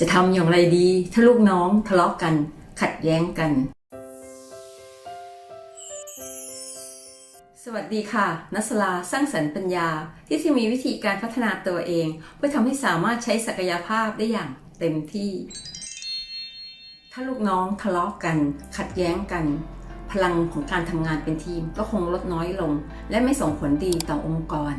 จะทำอย่างไรดี ถ้าลูกน้องทะเลาะกัน ขัดแย้งกัน สวัสดีค่ะ นัสลาสร้างสรรค์ปัญญา ที่จะมีวิธีการพัฒนาตัวเอง เพื่อทำให้สามารถใช้ศักยภาพได้อย่างเต็มที่ ถ้าลูกน้องทะเลาะกัน ขัดแย้งกัน พลังของการทำงานเป็นทีมก็คงลดน้อยลง และไม่ส่งผลดีต่อองค์กร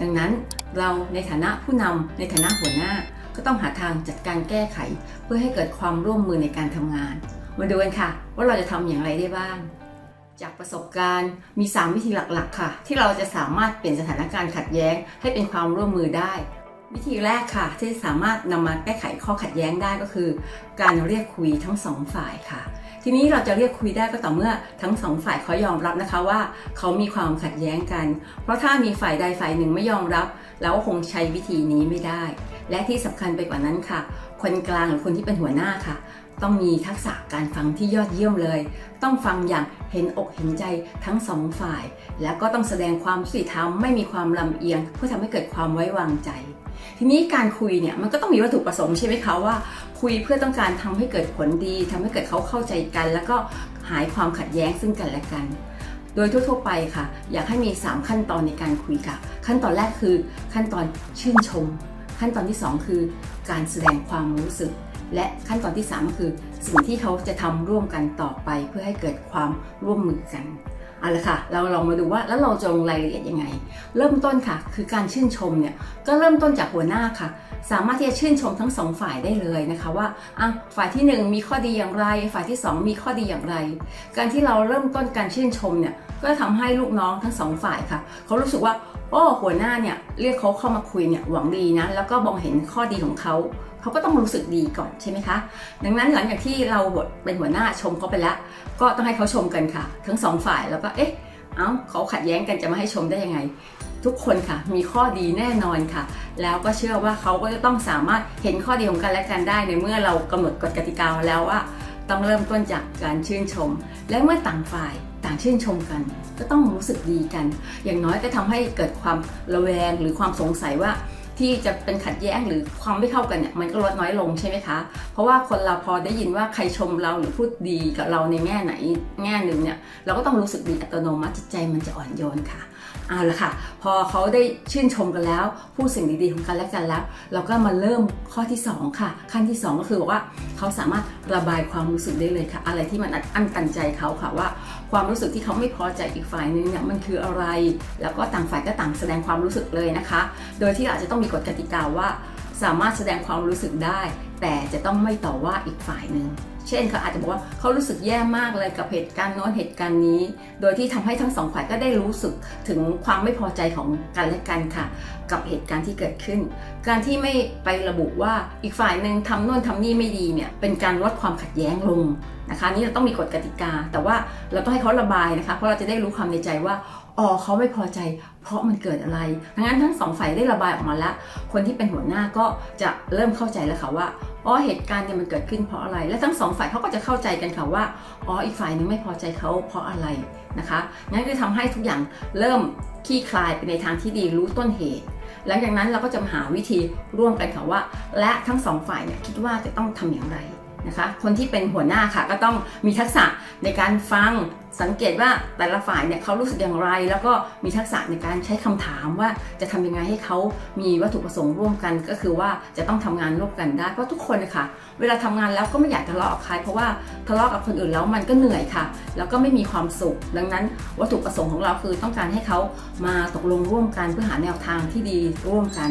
ดังนั้นเราในฐานะผู้นำในฐานะหัวหน้า ก็ต้องหาทางจัดการแก้ไข เพื่อให้เกิดความร่วมมือในการทำงาน มาดูกันค่ะ ว่าเราจะทำอย่างไรได้บ้าง จากประสบการณ์มี 3 วิธีหลักๆ ค่ะ ที่เราจะสามารถเปลี่ยนสถานการณ์ขัดแย้ง ให้เป็นความร่วมมือได้ วิธีแรกค่ะ ที่สามารถนำมาแก้ไขข้อขัดแย้งได้ก็คือ การเรียกคุยทั้งสองฝ่ายค่ะทีนี้เราจะเรียกคุยได้ก็ต่อเมื่อทั้งสองฝ่ายเขายอมรับนะคะว่าเขามีความขัดแย้งกัน เพราะถ้ามีฝ่ายใดฝ่ายหนึ่งไม่ยอมรับเราก็คงใช้วิธีนี้ไม่ได้ และที่สำคัญไปกว่านั้นค่ะ คนกลางหรือคนที่เป็นหัวหน้าค่ะ ต้องมีทักษะการฟังที่ยอดเยี่ยมเลย ต้องฟังอย่างเห็นอกเห็นใจทั้งสองฝ่าย แล้วก็ต้องแสดงความยุติธรรมไม่มีความลำเอียง เพื่อทำให้เกิดความไว้วางใจ ทีนี้การคุยเนี่ยมันก็ต้องมีวัตถุประสงค์ใช่ไหมคะว่า คุยเพื่อต้องการทำให้เกิดผลดีทำให้เกิดเขาเข้าใจกัน แล้วก็หายความขัดแย้งซึ่งกันและกันโดยทั่วๆไปค่ะ อยากให้มี 3 ขั้นตอนในการคุยค่ะ ขั้นตอนแรกคือขั้นตอนชื่นชม ขั้นตอนที่ 2 คือการแสดงความรู้สึก และขั้นตอนที่ 3 ก็คือ สิ่งที่เขาจะทำร่วมกันต่อไปเพื่อให้เกิดความร่วมมือกันเอาละค่ะ เราลองมาดูว่าแล้วเราจะลงรายละเอียดยังไง เริ่มต้นค่ะ คือการชื่นชมเนี่ยก็เริ่มต้นจากหัวหน้าค่ะ สามารถที่จะชื่นชมทั้งสองฝ่ายได้เลยนะคะว่าอะฝ่ายที่หนึ่งมีข้อดีอย่างไร ฝ่ายที่สองมีข้อดีอย่างไร การที่เราเริ่มต้นการชื่นชมเนี่ยก็ทำให้ลูกน้องทั้งสองฝ่ายค่ะเขารู้สึกว่า โอ้หัวหน้าเนี่ยเรียกเขาเข้ามาคุยเนี่ยหวังดีนะแล้วก็มองเห็นข้อดีของเขาเขาก็ต้องรู้สึกดีก่อนใช่ไหมคะ ดังนั้นหลังจากที่เราเป็นหัวหน้าชมเขาไปแล้ว ก็ต้องให้เขาชมกันค่ะ ทั้งสองฝ่ายแล้วก็เอ๊ะเอ้าเขาขัดแย้งกันจะมาให้ชมได้ยังไง ทุกคนค่ะ มีข้อดีแน่นอนค่ะ แล้วก็เชื่อว่าเขาก็จะต้องสามารถเห็นข้อดีของกันและกันได้ในเมื่อเรากำหนดกฎกติกาแล้วว่า ต้องเริ่มต้นจากการชื่นชม และเมื่อต่างฝ่ายต่างชื่นชมกัน ก็ต้องรู้สึกดีกัน อย่างน้อยก็ทำให้เกิดความระแวงหรือความสงสัยว่าที่จะเป็นขัดแย้งหรือความไม่เข้ากันเนี่ยมันก็ลดน้อยลงใช่ไหมคะ เพราะว่าคนเราพอได้ยินว่าใครชมเราหรือพูดดีกับเราในแง่ไหนแง่หนึ่งเนี่ยเราก็ต้องรู้สึกดีอัตโนมัติจิตใจมันจะอ่อนโยนค่ะ เอาละค่ะ พอเขาได้ชื่นชมกันแล้ว พูดสิ่งดีๆของกันและกันแล้ว เราก็มาเริ่มข้อที่ 2 ค่ะ ขั้นที่ 2 ก็คือบอกว่าเขาสามารถระบายความรู้สึกได้เลยค่ะ อะไรที่มันอัดอั้นตันใจเขาค่ะว่า ความรู้สึกที่เขาไม่พอใจอีกฝ่ายนึงเนี่ยมันคืออะไร แล้วก็ต่างฝ่ายก็ต่างแสดงความรู้สึกเลยนะคะ โดยที่อาจจะต้องมีกฎกติกาว่า สามารถแสดงความรู้สึกได้ แต่จะต้องไม่ต่อว่าอีกฝ่ายหนึ่ง เช่นเขาอาจจะบอกว่าเขารู้สึกแย่มากเลยกับเหตุการณ์โน้นเหตุการณ์นี้ โดยที่ทำให้ทั้งสองฝ่ายก็ได้รู้สึกถึงความไม่พอใจของกันและกันค่ะ กับเหตุการณ์ที่เกิดขึ้น การที่ไม่ไประบุว่าอีกฝ่ายหนึ่งทำโน่นทำนี่ไม่ดีเนี่ยเป็นการลดความขัดแย้งลงนะคะนี่เราต้องมีกฎกติกา แต่ว่าเราต้องให้เขาระบายนะคะเพราะเราจะได้รู้ความในใจว่าอ๋อเขาไม่พอใจ เพราะมันเกิดอะไรดังนั้นทั้งสองฝ่ายได้ระบายออกมาแล้ว คนที่เป็นหัวหน้าก็จะเริ่มเข้าใจแล้วค่ะว่าอ๋อเหตุการณ์เนี่ยมันเกิดขึ้นเพราะอะไร และทั้งสองฝ่ายเขาก็จะเข้าใจกันค่ะว่าอ๋ออีกฝ่ายหนึงไม่พอใจเขาเพราะอะไรนะคะงั้นก็ทำให้ทุกอย่างเริ่มคลี่คลายไปในทางที่ดีรู้ต้นเหตุหลังจากนั้นเราก็จะหาวิธีร่วมกันค่ะว่า และทั้งสองฝ่ายเนี่ยคิดว่าจะต้องทำอย่างไร นะคะ คนที่เป็นหัวหน้าค่ะก็ต้องมีทักษะในการฟังสังเกตว่าแต่ละฝ่ายเนี่ยเขารู้สึกอย่างไร แล้วก็มีทักษะในการใช้คำถามว่าจะทำยังไงให้เขามีวัตถุประสงค์ร่วมกัน ก็คือว่าจะต้องทำงานร่วมกันได้เพราะทุกคนนะคะเวลาทำงานแล้วก็ไม่อยากทะเลาะกับใครเพราะว่าทะเลาะกับคนอื่นแล้วมันก็เหนื่อยค่ะ แล้วก็ไม่มีความสุข ดังนั้นวัตถุประสงค์ของเราคือต้องการให้เขามาตกลงร่วมกันเพื่อหาแนวทางที่ดีร่วมกัน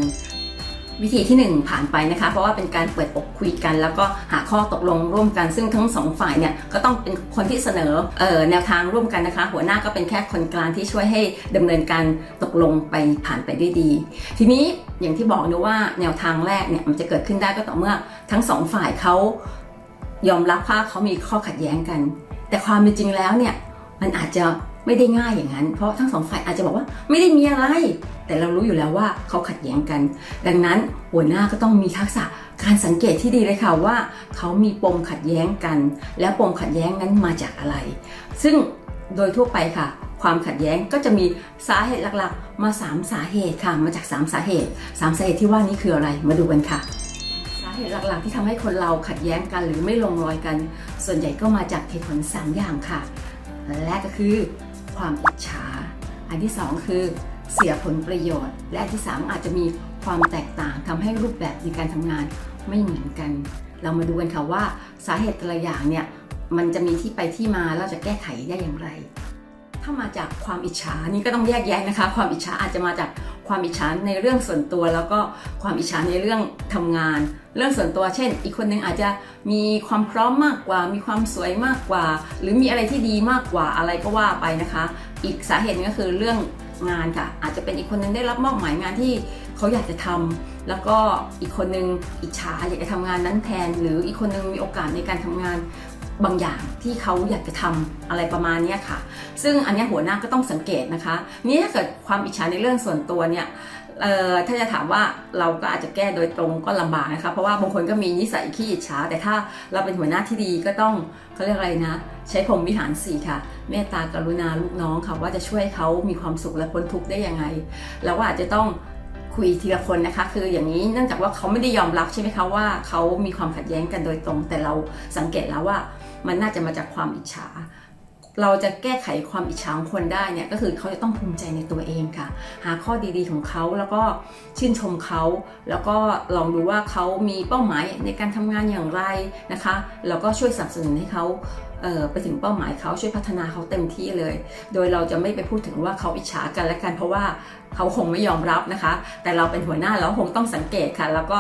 วิธีที่ 1 ผ่านไปนะคะ เพราะว่าเป็นการเปิดอกคุยกัน แล้วก็หาข้อตกลงร่วมกัน ซึ่งทั้งสองฝ่ายเนี่ยก็ต้องเป็นคนที่เสนอเออแนวทางร่วมกันนะคะ หัวหน้าก็เป็นแค่คนกลางที่ช่วยให้ดำเนินการตกลงไปผ่านไปได้ดี ทีนี้อย่างที่บอกนะว่าแนวทางแรกเนี่ยมันจะเกิดขึ้นได้ก็ต่อเมื่อ ทั้งสองฝ่ายเขายอมรับว่าเขามีข้อขัดแย้งกัน แต่ความเป็นจริงแล้วเนี่ยมันอาจจะไม่ได้ง่ายอย่างนั้น เพราะทั้งสองฝ่ายอาจจะบอกว่าไม่ได้มีอะไร แต่เรารู้อยู่แล้วว่าเขาขัดแย้งกัน ดังนั้นหัวหน้าก็ต้องมีทักษะการสังเกตที่ดีเลยค่ะว่า เขามีปมขัดแย้งกัน แล้วปมขัดแย้งนั้นมาจากอะไร ซึ่งโดยทั่วไปค่ะ ความขัดแย้งก็จะมีสาเหตุหลักๆ มา 3 สาเหตุค่ะ มาจาก 3 สาเหตุ 3 สาเหตุที่ว่านี้คืออะไรมาดูกันค่ะ สาเหตุหลักๆ ที่ทำให้คนเราขัดแย้งกันหรือไม่ลงรอยกัน ส่วนใหญ่ก็มาจากเหตุผล 3 อย่างค่ะแรกก็คือความอิจฉา อันที่ 2 คือ เสียผลประโยชน์ และที่ 3 อาจจะมีความแตกต่างทำให้รูปแบบในการทำงานไม่เหมือนกัน เรามาดูกันค่ะว่าสาเหตุแต่ละอย่างเนี่ยมันจะมีที่ไปที่มาแล้วจะแก้ไขได้อย่างไร ถ้ามาจากความอิจฉานี่ก็ต้องแยกแยะนะคะ ความอิจฉาอาจจะมาจากความอิจฉาในเรื่องส่วนตัว แล้วก็ความอิจฉาในเรื่องทำงาน เรื่องส่วนตัว เช่น อีกคนนึงอาจจะมีความพร้อมมากกว่า มีความสวยมากกว่า หรือมีอะไรที่ดีมากกว่าอะไรก็ว่าไปนะคะ อีกสาเหตุก็คือเรื่อง งานค่ะ อาจจะเป็นอีกคนนึงได้รับมอบหมายงานที่เขาอยากจะทำแล้วก็อีกคนนึงอิจฉาอยากจะทำงานนั้นแทน หรืออีกคนนึงมีโอกาสในการทำงานบางอย่างที่เขาอยากจะทำอะไรประมาณนี้ค่ะ ซึ่งอันนี้หัวหน้าก็ต้องสังเกตนะคะ นี่ถ้าเกิดความอิจฉาในเรื่องส่วนตัวเนี่ย เอ่อถ้าจะถามว่าเราก็อาจจะแก้โดยตรงก็ลำบากนะคะเพราะว่าบางคนก็มีนิสัยขี้อิจฉาแต่ถ้าเราเป็นหัวหน้าที่ดีก็ต้องเขาเรียกอะไรนะ ใช้พรหมวิหารสี่ค่ะเมตตากรุณาลูกน้องค่ะว่าจะช่วยเขามีความสุขและพ้นทุกข์ได้ยังไงเราก็อาจจะต้องคุยทีละคนนะคะ คืออย่างนี้เนื่องจากว่าเขาไม่ได้ยอมรับใช่ไหมคะว่าเขามีความขัดแย้งกันโดยตรง แต่เราสังเกตแล้วว่ามันน่าจะมาจากความอิจฉา เราจะแก้ไขความอิจฉาของคนได้เนี่ยก็คือเขาจะต้องภูมิใจในตัวเองค่ะ หาข้อดีๆของเขาแล้วก็ชื่นชมเขา แล้วก็ลองดูว่าเขามีเป้าหมายในการทำงานอย่างไรนะคะ แล้วก็ช่วยสนับสนุนให้เขา ไปถึงเป้าหมายเขาช่วยพัฒนาเขาเต็มที่เลย โดยเราจะไม่ไปพูดถึงว่าเขาอิจฉากันและกัน เพราะว่าเขาคงไม่ยอมรับนะคะ แต่เราเป็นหัวหน้าเราคงต้องสังเกตค่ะ แล้วก็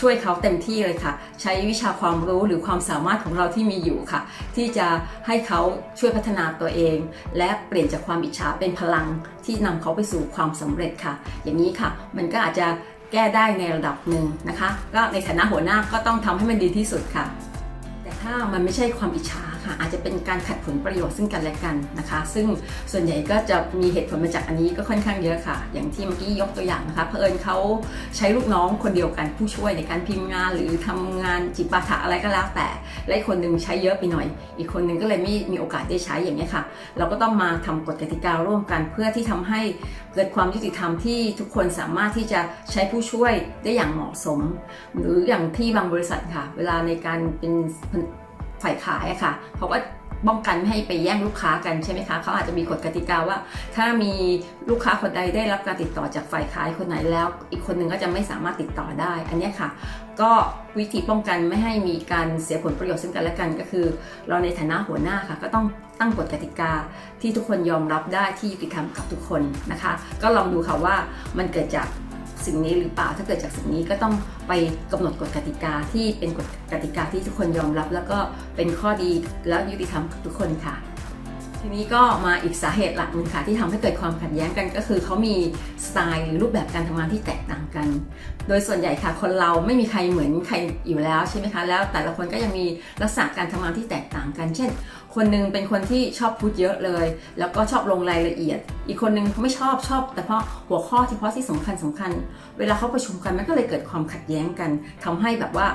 ช่วยเขาเต็มที่เลยค่ะ ใช้วิชาความรู้หรือความสามารถของเราที่มีอยู่ค่ะ ที่จะให้เขาช่วยพัฒนาตัวเอง และเปลี่ยนจากความอิจฉาเป็นพลังที่นำเขาไปสู่ความสำเร็จค่ะ อย่างนี้ค่ะ มันก็อาจจะแก้ได้ในระดับหนึ่งนะคะ ก็ในฐานะหัวหน้าก็ต้องทำให้มันดีที่สุดค่ะ แต่ถ้ามันไม่ใช่ความอิจฉา ค่ะอาจจะเป็นการขัดผลประโยชน์ซึ่งกันและกันนะคะ ซึ่งส่วนใหญ่ก็จะมีเหตุผลมาจากอันนี้ก็ค่อนข้างเยอะค่ะ อย่างที่เมื่อกี้ยกตัวอย่างนะคะเผอิญเขาใช้ลูกน้องคนเดียวกันผู้ช่วยในการพิมพ์งาน หรือทำงานจิปาถะอะไรก็แล้วแต่และคนหนึงใช้เยอะไปหน่อย อีกคนหนึงก็เลยไม่มีโอกาสได้ใช้อย่างนี้ค่ะ เราก็ต้องมาทำกฎกติการ่วมกันเพื่อที่ทำให้เกิดความยุติธรรมที่ทุกคนสามารถที่จะใช้ผู้ช่วยได้อย่างเหมาะสม หรืออย่างที่บางบริษัทค่ะ เวลาในการเป็น ฝ่ายขายอะค่ะเขาก็ป้องกันไม่ให้ไปแย่งลูกค้ากันใช่ไหมคะเขาอาจจะมีกฎกติกาว่า ถ้ามีลูกค้าคนใดได้รับการติดต่อจากฝ่ายขายคนไหนแล้ว อีกคนหนึ่งก็จะไม่สามารถติดต่อได้ อันนี้ค่ะ ก็วิธีป้องกันไม่ให้มีการเสียผลประโยชน์ซึ่งกันและกันก็คือ เราในฐานะหัวหน้าค่ะ ก็ต้องตั้งกฎกติกาที่ทุกคนยอมรับได้ที่ยุติธรรมกับทุกคนนะคะ ก็ลองดูค่ะว่ามันเกิดจาก สิ่งนี้หรือเปล่าถ้าเกิดจากสิ่งนี้ก็ต้องไปกำหนดกฎกติกาที่เป็นกฎกติกาที่ทุกคนยอมรับ แล้วก็เป็นข้อดีและยุติธรรมกับทุกคนค่ะ ทีนี้ก็มาอีกสาเหตุหลักหนึ่งค่ะที่ทำให้เกิดความขัดแย้งกัน ก็คือเขามีสไตล์หรือรูปแบบการทำงานที่แตกต่างกัน โดยส่วนใหญ่ค่ะคนเราไม่มีใครเหมือนใครอยู่แล้วใช่ไหมคะแล้วแต่ละคนก็ยังมีลักษณะการทำงานที่แตกต่างกัน เช่นคนหนึงเป็นคนที่ชอบพูดเยอะเลย แล้วก็ชอบลงรายละเอียด อีกคนหนึงเขาไม่ชอบชอบ แต่เพราะหัวข้อเฉพาะที่สำคัญสำคัญ เวลาเขาประชุมกันมันก็เลยเกิดความขัดแย้งกันทำให้แบบว่า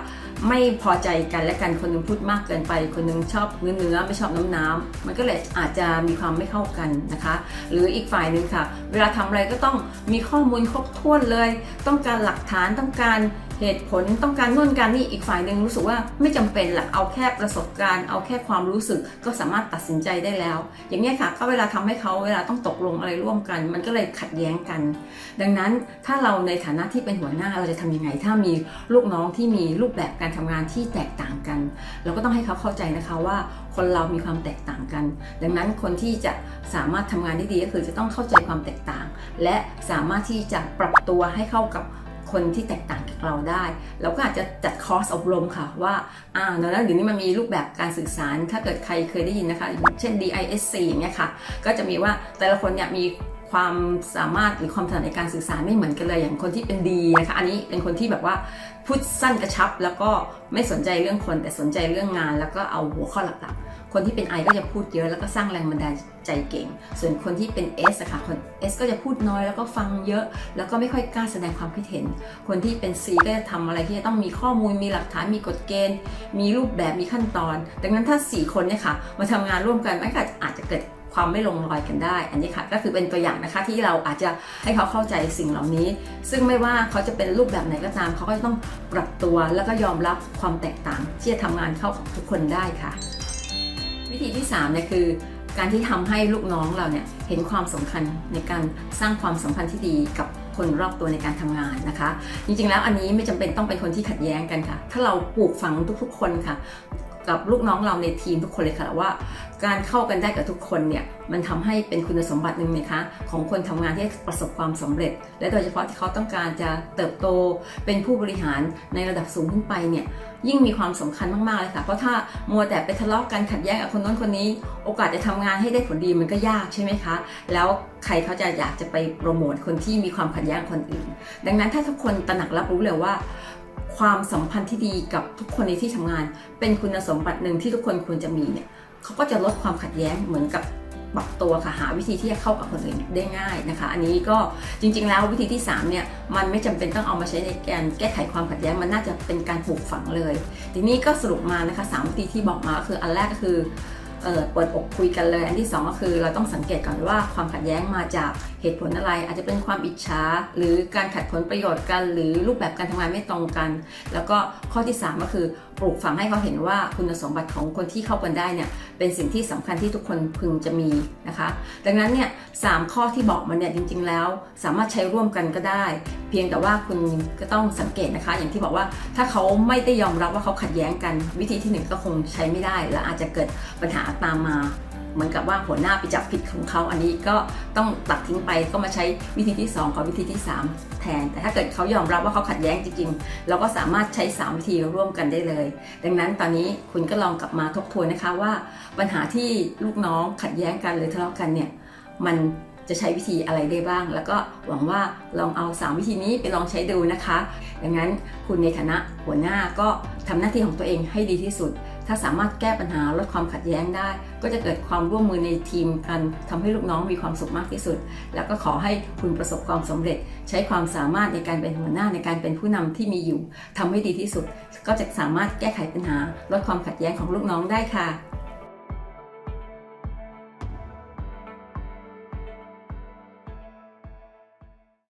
ไม่พอใจกันและกันคนหนึงพูดมากเกินไป คนหนึงชอบเนื้อเนื้อไม่ชอบน้ำน้ำมันก็เลยอาจจะมีความไม่เข้ากันนะคะ หรืออีกฝ่ายหนึ่งค่ะ เวลาทำอะไรก็ต้องมีข้อมูลครบถ้วนเลย ต้องการหลักฐานต้องการเหตุผลต้องการนู่นการนี่อีกฝ่ายหนึ่งรู้สึกว่าไม่จำเป็นหลักเอาแค่ประสบการณ์ เอาแค่ความรู้สึกก็สามารถตัดสินใจได้แล้ว อย่างนี้ค่ะก็เวลาทำให้เขาเวลาต้องตกลงอะไรร่วมกัน มันก็เลยขัดแย้งกัน ดังนั้นถ้าเราในฐานะที่เป็นหัวหน้าเราจะทำยังไง ถ้ามีลูกน้องที่มีรูปแบบการทำงานที่แตกต่างกัน เราก็ต้องให้เขาเข้าใจนะคะว่าคนเรามีความแตกต่างกัน ดังนั้นคนที่จะสามารถทำงานได้ดีก็คือจะต้องเข้าใจความแตกต่าง และสามารถที่จะปรับตัวให้เข้ากับ คนที่แตกต่างจากเราได้ เราก็อาจจะจัดคอร์สอบรมค่ะว่าอ่าแล้วเดี๋ยวนี้มันมีรูปแบบการสื่อสาร ถ้าเกิดใครเคยได้ยินนะคะ เช่น DISC อย่างเงี้ยค่ะ ก็จะมีว่าแต่ละคนเนี่ยมีความสามารถหรือความถนัดในการสื่อสารไม่เหมือนกันเลยอย่างคนที่เป็นดีนะคะอันนี้เป็นคนที่แบบว่าพูดสั้นกระชับ แล้วก็ไม่สนใจเรื่องคนแต่สนใจเรื่องงาน แล้วก็เอาหัวข้อหลักๆ คนที่เป็น I ก็จะพูดเยอะแล้วก็สร้างแรงบันดาลใจเก่ง ส่วนคนที่เป็น S อะค่ะคน S ก็จะพูดน้อยแล้วก็ฟังเยอะ แล้วก็ไม่ค่อยกล้าแสดงความคิดเห็น คนที่เป็น C ก็จะทำอะไรที่จะต้องมีข้อมูลมีหลักฐานมีกฎเกณฑ์ มีรูปแบบมีขั้นตอน ดังนั้นถ้า 4 คนเนี่ยค่ะมาทำงานร่วมกันมันก็อาจจะเกิดความไม่ลงรอยกันได้ อันนี้ค่ะก็คือเป็นตัวอย่างนะคะที่เราอาจจะให้เขาเข้าใจสิ่งเหล่านี้ ซึ่งไม่ว่าเขาจะเป็นรูปแบบไหนก็ตาม เขาก็ต้องปรับตัวแล้วก็ยอมรับความแตกต่างที่จะทำงานเข้ากับทุกคนได้ค่ะ วิธีที่3เนี่ยคือการที่ทำให้ลูกน้องเราเนี่ยเห็นความสำคัญในการสร้างความสัมพันธ์ที่ดีกับคนรอบตัวในการทำงานนะคะ จริงๆแล้วอันนี้ไม่จำเป็นต้องเป็นคนที่ขัดแย้งกันค่ะ ถ้าเราปลูกฝังทุกๆคนค่ะ กับลูกน้องเราในทีมทุกคนเลยค่ะว่า การเข้ากันได้กับทุกคนเนี่ยมันทำให้เป็นคุณสมบัติหนึ่งนะคะของคนทำงานที่ประสบความสำเร็จ และโดยเฉพาะที่เขาต้องการจะเติบโตเป็นผู้บริหารในระดับสูงขึ้นไปเนี่ยยิ่งมีความสำคัญมากๆเลยค่ะเพราะถ้ามัวแต่ไปทะเลาะกันขัดแย้งกับคนนู้นคนนี้ โอกาสจะทำงานให้ได้ผลดีมันก็ยากใช่ไหมคะแล้วใครเขาจะอยากจะไปโปรโมทคนที่มีความขัดแย้งคนอื่น ดังนั้นถ้าทุกคนตระหนักรับรู้เลยว่า ความสัมพันธ์ที่ดีกับทุกคนในที่ทำงาน เป็นคุณสมบัติหนึ่งที่ทุกคนควรจะมีเนี่ยเขาก็จะลดความขัดแย้งเหมือนกับปรับตัวค่ะหาวิธีที่จะเข้ากับคนอื่นได้ง่ายนะคะ อันนี้ก็จริง ๆ แล้ววิธีที่3เนี่ยมันไม่จำเป็นต้องเอามาใช้ในการแก้ไขความขัดแย้งมันน่าจะเป็นการปลูกฝังเลย ทีนี้ก็สรุปมานะคะสามวิธีที่บอกมาคืออันแรกก็คือ เปิดอกคุยกันเลย อันที่ 2 ก็คือเราต้องสังเกตก่อนว่าความขัดแย้งมาจากเหตุผลอะไร อาจจะเป็นความอิจฉาหรือการขัดผลประโยชน์กัน หรือรูปแบบการทำงานไม่ตรงกัน แล้วก็ข้อที่ 3 ก็คือปลูกฝังให้เขาเห็นว่าคุณสมบัติของคนที่เข้ากันได้เนี่ยเป็นสิ่งที่สำคัญที่ทุกคนพึงจะมีนะคะ ดังนั้นเนี่ยสามข้อที่บอกมาเนี่ยจริง ๆ แล้ว สามารถใช้ร่วมกันก็ได้ เพียงแต่ว่าคุณก็ต้องสังเกตนะคะ อย่างที่บอกว่าถ้าเขาไม่ได้ยอมรับว่าเขาขัดแย้งกันวิธีที่หนึ่งก็คงใช้ไม่ได้ และอาจจะเกิดปัญหาตามมาเหมือนกับว่าหัวหน้าไปจับผิดของเขาอันนี้ก็ต้องตัดทิ้งไปก็มาใช้วิธีที่ 2 กับวิธีที่ 3 แทน แต่ถ้าเกิดเขายอมรับว่าเขาขัดแย้งจริงๆ เราก็สามารถใช้ 3 วิธีร่วมกันได้เลย ดังนั้นตอนนี้คุณก็ลองกลับมาทบทวนนะคะว่า ปัญหาที่ลูกน้องขัดแย้งกันหรือทะเลาะกันเนี่ยมันจะใช้วิธีอะไรได้บ้าง แล้วก็หวังว่าลองเอา 3 วิธีนี้ไปลองใช้ดูนะคะ ดังนั้นคุณในฐานะหัวหน้าก็ทำหน้าที่ของตัวเองให้ดีที่สุด ถ้าสามารถแก้ปัญหาลดความขัดแย้งได้ ก็จะเกิดความร่วมมือในทีมกันทำให้ลูกน้องมีความสุขมากที่สุด แล้วก็ขอให้คุณประสบความสำเร็จ ใช้ความสามารถในการเป็นหัวหน้าในการเป็นผู้นำที่มีอยู่ทำให้ดีที่สุด ก็จะสามารถแก้ไขปัญหาลดความขัดแย้งของลูกน้องได้ค่ะ